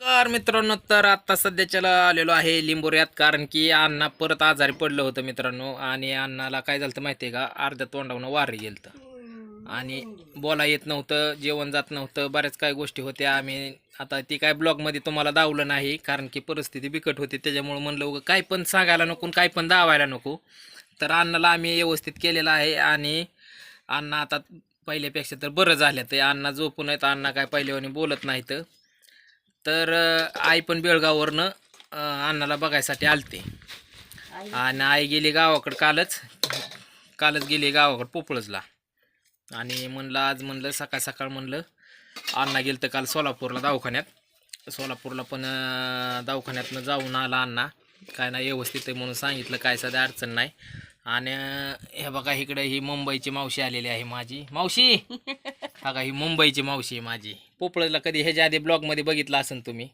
Car मित्रांनो तर आता सध्याच्याला आलेलो आहे लिंबोऱ्यात कारण की अण्णा परत आजारी पडलं होतं मित्रांनो आणि अण्णाला काय झालं माहिती आहे का? अर्ध्या तोंडावनं वारी गेलं आणि बोला येत नव्हतं जेवण जात नव्हतं बऱ्याच काही गोष्टी होत्या. आम्ही आता ती काय ब्लॉगमध्ये तुम्हाला दावलं नाही कारण की परिस्थिती बिकट होती. त्याच्यामुळे म्हणलं उगं काय पण सांगायला नको काय पण दावायला नको. तर अण्णाला आम्ही व्यवस्थित केलेलं आहे आणि अण्णा आता पहिल्यापेक्षा तर बरं झालं ते अण्णा झोपून आहेत अण्णा काय पहिल्यावानी बोलत नाहीत. तर आई पण बेळगाववरनं अण्णाला बघायसाठी आलते. आणि आई गेली गावाकडं कालच. कालच गेली गावाकडं पोपळजला. आणि म्हणलं आज म्हणलं सकाळ सकाळ म्हणलं अण्णा गेलं तर काल सोलापूरला दवाखान्यात. सोलापूरला पण दवाखान्यातनं जाऊन आला अण्णा. काय नाही व्यवस्थित आहे म्हणून सांगितलं काय सध्या अडचण नाही. आणि हे बघा इकडे ही मुंबईची मावशी आलेली आहे माझी. मावशी! का ही मुंबईची मावशी आहे माझी. पोपळला कधी ह्याच्या आधी ब्लॉगमध्ये बघितलं असेल तुम्ही?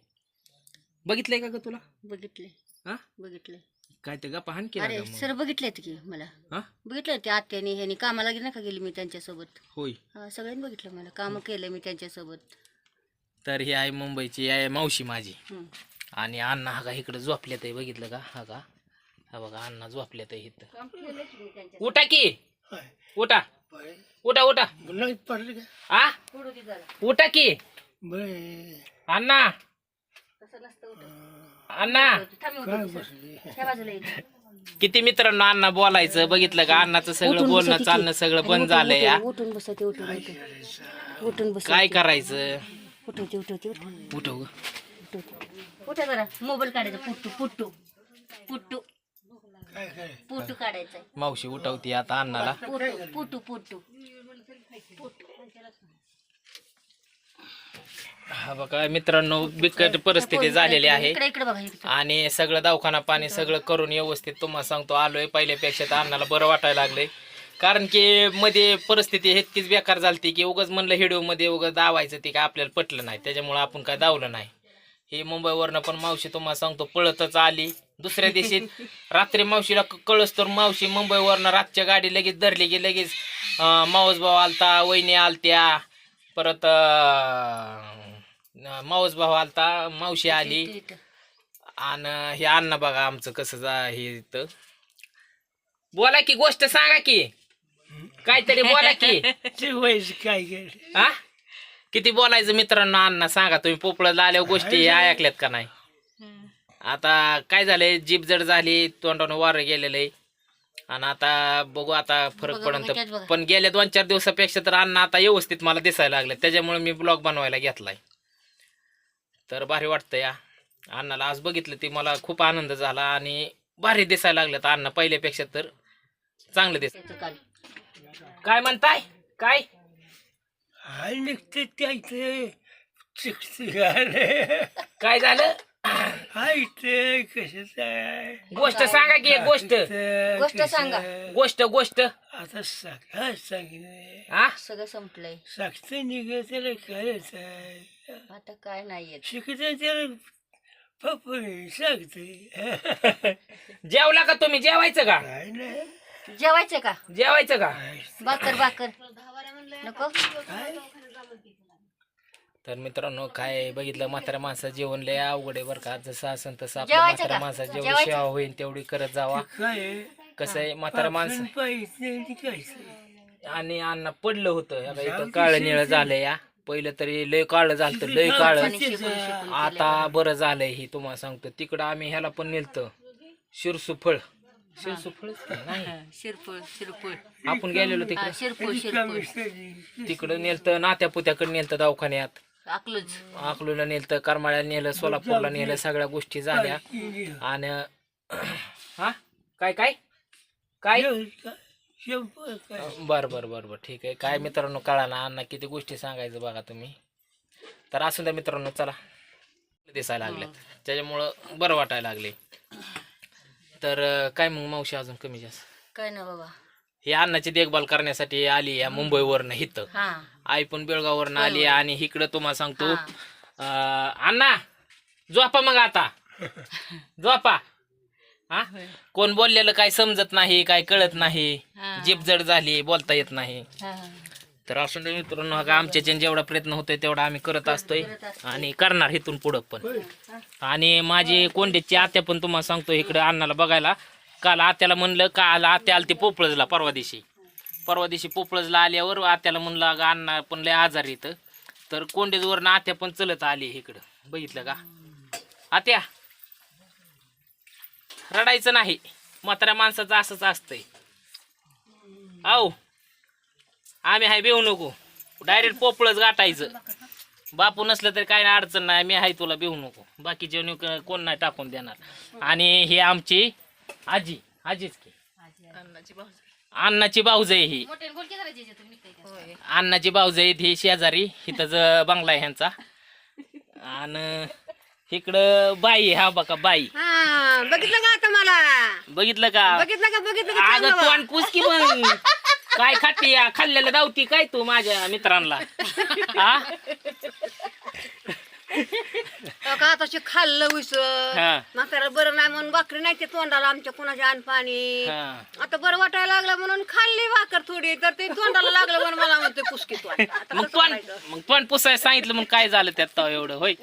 बघितलंय का ग तुला? बघितले हा? बघितले काय ते गप्पा हाण केला अरे का? सर बघितलेत की मला? हा? बघितलं ते आत्याने ह्यानी कामाला गेली नका गेली मी त्यांच्यासोबत? होय. हा, सगळ्यांनी बघितलं मला काम केलं मी त्यांच्यासोबत. तर ही आहे मुंबईची आहे मावशी माझी. हम्म. आणि अण्णा हा का इकडे झोपल्यात आहे बघितलं का? हा का? हा बघा अण्णा झोपल्यात आहे इथं काम केलं की मी त्यांच्या- उठा की! उठा. उठा उठा. नाही पडलं का? आ? पुढं की जरा. उठा की. तसं अण्णा. नसतं उठत. अण्णा. थांब मी काय उठवते, सर. बसली? ह्या बाजूला ये. किती मित्रांनो अण्णा बोलायचं बघितलं का? अण्णाचं सगळं उठून बोलणं बसा चालणं. सगळं बंद उठून- झालंय या उठून- उठून बसते उठून उठून उठून बस काय करायचं? उठवते उठवते उठव ग. उठवते उठा जरा. मोबाईल काढायचा. पुट्टू पुट्टू पुट्टू. काढायचा मावशी उठवती आता पुट्टू पुट्टू पुट्टू हा बघा मित्रांनो बिकट परिस्थिती झालेली आहे. इकडे इकडे बघा इकडे. आणि सगळं दवाखाना पाणी सगळं करून व्यवस्थित तुम्हाला सांगतो आलोय पहिल्यापेक्षा तर अण्णाला बरं वाटायला लागलंय. कारण की मध्ये परिस्थिती इतकीच बेकार झालती की उगाच म्हणलं हिडिओमध्ये उगाच दावायचं ते काय आपल्याला पटलं नाही. त्याच्यामुळं आपण काय दावलं नाही. ही मुंबईवरनं पण मावशी तुम्हाला सांगतो पळतच आली. दुसऱ्या दिवशी रात्री मावशीला क- कळस तर मावशी मुंबईवरनं रातच्या गाडी लगेच धरली की लगेच अं, मावस भाऊ आलता वहिनी आलत्या परत अं, मावस भाऊ आलता मावशी आली. आणि हे अन्न बघा आमचं कसं जा हे इथं. बोला की गोष्ट सांगा की. काहीतरी बोला की. ते व्हायचं काय काय हा किती बोलायचं मित्रांनो अण्णा सांगा. तुम्ही पोपळाला आल्यावर गोष्टी ऐकल्यात का नाही? आता काय झालंय? जीभ जड झाली तोंडानं वारं गेलेलं आहे. आणि आता बघू आता फरक बघा, बघा. पण गेल्या दोन चार दिवसापेक्षा तर अण्णा आता व्यवस्थित मला दिसायला लागले त्याच्यामुळे मी ब्लॉग बनवायला घेतलाय. तर भारी वाटतं या. अण्णाला आज बघितलं ते मला खूप आनंद झाला आणि भारी दिसायला लागलं तर अण्णा पहिल्यापेक्षा तर. चांगलं दिस त्याचं. काय? म्हणताय? काय? निघते त्याचं काय झालं? गोष्ट सांगा की एक गोष्ट. गोष्ट सांगा. गोष्ट गोष्ट. आता सांग हा सांगितलं हा? सगळं संपलंय. सागत निघत त्याला करायचं आता काय नाही येत. शिकत त्याला पप्पा सांगते जेवला का तुम्ही? जेवायचं का? काय नाही. जेवायचं का? जेवायचं का? बाकर बाकर नको? तर मित्रांनो काय बघितलं म्हाताऱ्या माणसाचं जेवण लय अवघड आहे बरं का. जसं असेल तसं आपल्या जेवायचं म्हाताऱ्या का? माणसाची जेवढी जेवायचं? सेवा होईल तेवढी करत जावा. काय? कसं आहे? म्हाताऱ्या माणसं आणि अन्न पडलं होतं. आता इथं काळं निळं झालंय या. पहिलं तरी लय काळं झालं लय काळं. आता बरं झालंय ही तुम्हाला सांगतो. तिकडं आम्ही ह्याला पण नेलतं. शिरसुफळ. शिरसुफळ नाही. शिरपूळ शिरपूळ. आपण गेलेलो तिकडं. शिरपूळ शिरपूळ. तिकडं नेलतं नात्या पुत्याकडे नेलतं दवाखान्यात. अकलूज अकलूला नेलतं करमाळ्याला नेलं सोलापूरला नेलं सगळ्या गोष्टी झाल्या. आणि हा? काय काय? काय? बर बर बर बर. ठीक आहे. काय मित्रांनो कळा ना अण्णा किती गोष्टी सांगायचं बघा तुम्ही. तर असून द्या मित्रांनो चला. दिसायला लागल्यात त्याच्यामुळं बरं वाटायला लागले. तर काय मग मावशी अजून कमी जास्त? काय ना बाबा. ही अण्णाची देखभाल करण्यासाठी आली या मुंबईवरनं हा. आई पण बेळगाववरनं आली आणि इकडं तुम्हाला सांगतो. अं, अण्णा झोपा मग आता. झोपा. हा? कोण बोललेलं काय समजत नाही काय कळत नाही. हा. जीभ जड झाली बोलता येत नाही. हा. तर असून दे मित्रांनो हा का आमच्याच्याने जेवढा प्रयत्न होतोय तेवढा आम्ही करत असतोय आणि करणार इथून पुढं पण. आणि माझी कोंड्याची आत्या पण तुम्हाला सांगतो इकडे अण्णाला बघायला. काल आत्याला म्हणलं काल आत्या आलं ते पोपळजला परवा दिवशी. परवा दिवशी पोपळजला आल्यावर आत्याला म्हणलं अगं अण्णा पण लय आजार येतं तर कोंडेजवरनं आत्या पण चलत आली इकडं. बघितलं का? आत्या रडायचं नाही. म्हाताऱ्या माणसाचं असंच असतंय. आहो आम्ही हाय बेऊ नको. डायरेक्ट पोपळच गाठायचं. बापू नसलं तरी काही नाही अडचण नाही. मी आहे तुला बेऊ नको. बाकी जेवण कोण नाही टाकून देणार. आणि ही आमची आजी आजीच की. अण्णाची भाऊज. आहे ही. अण्णाची भाऊज आहेत ही शेजारी इथंच बंगला आहे ह्यांचा. आणि इकडं बाई आहे, हा बघा बाई. हा बघितलं का आता मला? बघितलं का? बघितलं का बघितलं का अगं चांगलं तोंड पुसकी मग. काय खाती या खाल्लेलं दावती काय तू माझ्या मित्रांना? हा? का आता खाल्लं उस हा. म्हातारा बरं नाही म्हणून भाकरी नाही ते तोंडाला आमच्या कुणाच्या अन्न पाणी. हा. आता बरं वाटायला लागलं म्हणून खाल्ली भाकर थोडी तर ते तोंडाला लागलं म्हणून मला म्हणते पुसकी तोंड आता मग कसं करायचं? मग पण पुसाय सांगितलं मग काय झालं त्यात तेव्हा एवढं होय?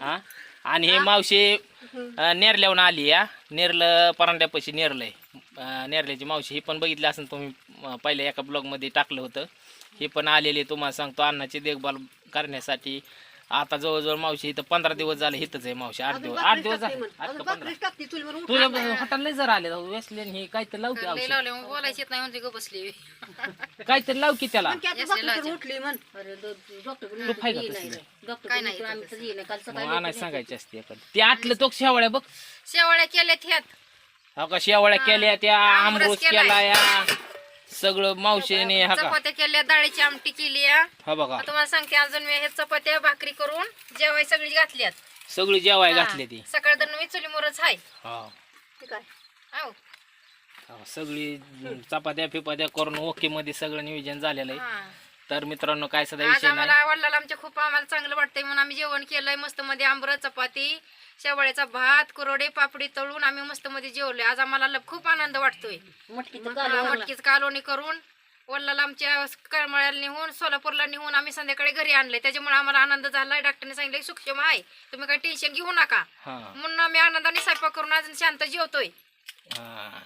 हा? आणि हे मावशी अं, नेरल्याहून आली या नेरलं परांड्यापाशी नेरलंय. अं, नेरल्याची मावशी ही पण बघितली असेल तुम्ही अं, पहिल्या एका ब्लॉगमध्ये टाकलं होतं. ही पण आलेली तुम्हाला सांगतो अन्नाची देखभाल करण्यासाठी. आता जवळजवळ मावशी इथं पंधरा दिवस झाले इथंच आहे मावशी. आठ दिवस आठ दिवस झाले. का पंधरा. तुझ्या. हॉटेलला जर आले वेसलेन हे काहीतरी लावते औषध लावले मग बोलायचं येत नाही म्हणजे ग बसली. काहीतरी लाव की त्याला त्यात तू का तसलं? काय नाही तर मग आणायला सांगायची असते एखादी. ते आतलं तो शेवाळ्या बघ. शेवळ्या केल्यात ह्यात. हा का शेवाळ्या केल्या त्या आमरस आमरस केलाय. केला या सगळं मावशीने हा का? चपात्या केल्या डाळीची आमटी केली आहे. हा बघा. आता तुम्हाला सांगते अजून मी हे चपात्या भाकरी करून जेवाय सगळी घातल्यात. सगळी जेवाय घातली ती. सकाळ दर मी आहे हा. हा, सगळी चपात्या फिपात्या करून ओके मध्ये सगळं नियोजन झालेलं आहे. हा. तर मित्रांनो काय सध्या आज विषय नाही. आम्हाला वडिलाला आमच्या खूप आम्हाला चांगलं वाटतंय म्हणून आम्ही जेवण केलंय. मस्त मध्ये आंबर चपाती शेवळ्याचा भात कुरडे पापडी तळून आम्ही मस्त मध्ये जेवलोय. आज आम्हाला ल- खूप आनंद वाटतोय. मटकीचं हा, कालोनी करून वडिलाला आमच्या करमळ्याला नेऊन सोलापूरला नेऊन आम्ही संध्याकाळी घरी आणले त्याच्यामुळे आम्हाला आनंद झालाय. डॉक्टरने सांगितलं की सूक्ष्म आहे. तुम्ही काही टेन्शन घेऊ नका. हा. म्हणून आम्ही आनंदाने स्वयंपाक करून अजून शांत जेवतोय. हा.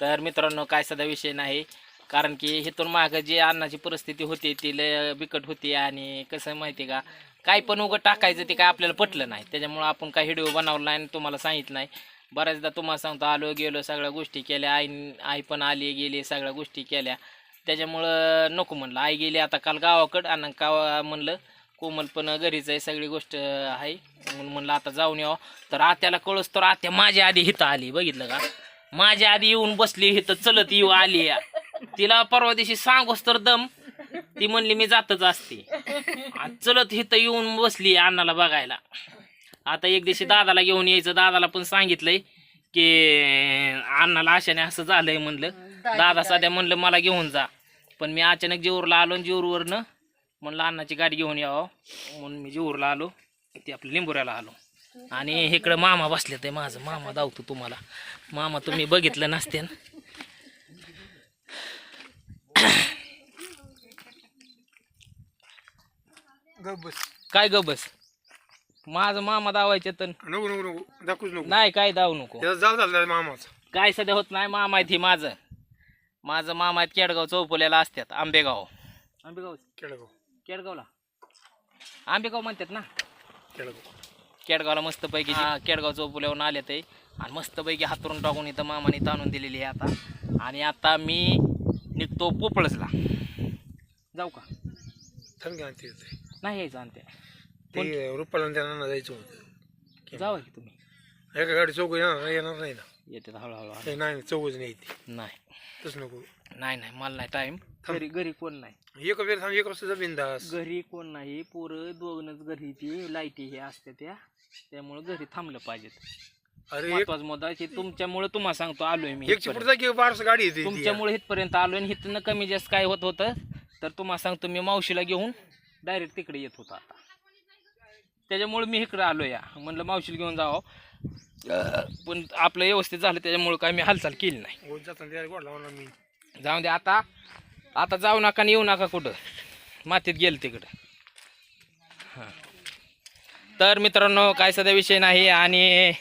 तर मित्रांनो काय सध्या विषय नाही. कारण की इथून मागं जी अन्नाची परिस्थिती होती ती लय बिकट होती आणि कसं माहिती का? काय पण उगं टाकायचं ते काय आपल्याला पटलं नाही. त्याच्यामुळं आपण काय व्हिडिओ बनवला नाही आणि तुम्हाला सांगितलं नाही. बऱ्याचदा तुम्हाला सांगतो आलो गेलो सगळ्या गोष्टी केल्या. आई आई पण आली गेली सगळ्या गोष्टी केल्या. त्याच्यामुळं नको म्हणलं. आई गेली आता काल गावाकडं आणि का म्हणलं कोमल पण घरीच आहे सगळी गोष्ट आहे. म्हणून म्हणलं आता जाऊन यावं. तर आत्याला कळस तर आत्या माझ्या आधी हिथं आली. बघितलं का? माझ्या आधी येऊन बसली हिथं चलत येऊ आली या. तिला परवा दिवशी सांगोस तर दम. ती म्हणली मी जातच असते. आणि चलत इथं येऊन बसली अण्णाला बघायला. आता एक दिवशी दादाला घेऊन यायचं. दादाला पण सांगितलंय की अण्णाला आशाने असं झालंय म्हणलं. दादा सध्या म्हणलं मला घेऊन जा. पण मी अचानक जेऊरला आलो आणि जेऊरवरनं म्हणलं अण्णाची गाडी घेऊन यावं. म्हणून मी जेऊरला आलो. ते आपलं लिंबोऱ्याला आलो. आणि इकडं मामा बसले ते माझं. मामा दावतो तुम्हाला. मामा तुम्ही बघितलं नसते गप बस काय ग बस माझं मामा दावायचे तर नको नको नको. दाखवूच नको. नाही काय दावू नको. त्याचा जाव झाला मामाचा. काय सध्या होत नाही मामा आहेत हे माझं. माझं मामा आहेत केडगाव चौफुल्याला असतात आंबेगाव. आंबेगाव. केळगाव केडगावला. आंबेगाव म्हणतात ना. केळगाव केडगावला मस्तपैकी हा, केडगाव चौफुल्यावरून आले ते. आणि मस्तपैकी हातरून टाकून इथं मामाने ताणून दिलेली आहे आता. आणि आता मी निघतो पोपळसला. जाऊ का? थांब येते नाही यायचं आणते. ते रुपाला त्यांना जायचं होतं. जावा की तुम्ही. एका गाडी चौघ येणार येणार नाही ना. येते हळूहळू हळू. नाही चौघच नाही येते. नाही. तसं नको. नाही नाही मला नाही टाइम घरी घरी कोण नाही? एक वेळ थांब एक वाजता बिंदास. घरी कोण नाही पोरं दोनच घरी ती लाईटी हे असते त्या. त्यामुळे घरी थांबलं पाहिजेत. अरे एक महत्त्वाचा मुद्दा की तुमच्यामुळे तुम्हाला सांगतो आलोय मी एक की बारस गाडी येते ती. तुमच्यामुळे इथपर्यंत आलोय आणि इथनं कमी जास्त काय होत होतं तर तुम्हाला सांगतो मी मावशीला घेऊन. डायरेक्ट तिकडे येत होतो आता. त्याच्यामुळे मी इकडे आलो या. म्हणलं मावशीला घेऊन जावं. पण आपलं व्यवस्थित झालं त्याच्यामुळे काय मी हालचाल केली नाही. हो, जाऊन दे आता आता जाऊ नका आणि येऊ नका कुठं. मातीत गेल तिकडे. हां. तर मित्रांनो काय सध्या विषय नाही आणि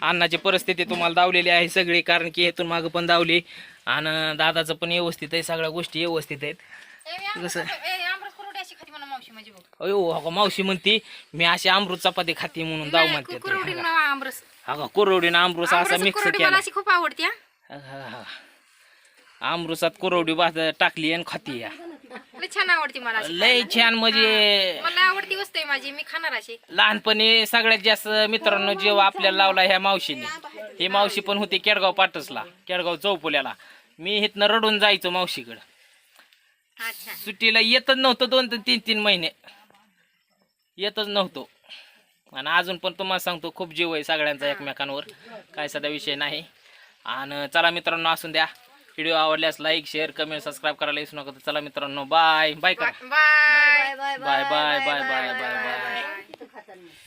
अण्णाची परिस्थिती तुम्हाला दावलेली आहे सगळी कारण की इथून मागं पण दावली. आणि दादाचं पण व्यवस्थित आहे सगळ्या गोष्टी व्यवस्थित आहेत. कसं? ए, आमरस कुरवडी अशी खाती म्हणा मावशी माझी बघ. अयो अगं मावशी म्हणती मी अशी अमृत चपाती खाती म्हणून दाव नाही, म्हणते कुरवडी ना आमरस अगं कुरवडीनं अमृत असा आमरस मिक्स कुरवडी केला. मला अशी खूप आवडते हा. अमृतात कुरवडी भात टाकली आणि खाती. या लय छान आवडते मला अशी लय छान म्हणजे मला आवडती वस्तू आहे माझी मी खाणार अशी. लहानपणी सगळ्यात जास्त मित्रांनो जेव्हा आपल्याला लावला ह्या मावशीने ही मावशी पण होती केडगाव पाटसला केडगाव चौपुल्याला मी इथनं रडून जायचो मावशीकडं. सुट्टीला येतच नव्हतं दोन ते तीन तीन महिने. येतच नव्हतो. आणि अजून पण तुम्हाला सांगतो खूप जीव आहे सगळ्यांचा एकमेकांवर. काय सध्या विषय नाही. आणि चला मित्रांनो असून द्या. व्हिडिओ आवडल्यास लाईक शेअर कमेंट सबस्क्राईब करायला विसरू नका. चला मित्रांनो बाय बाय करा. Bye bye bye bye bye bye bye